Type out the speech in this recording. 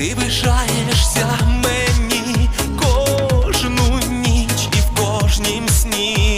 Ти вишаєшся мені кожну ніч і в кожнім сні.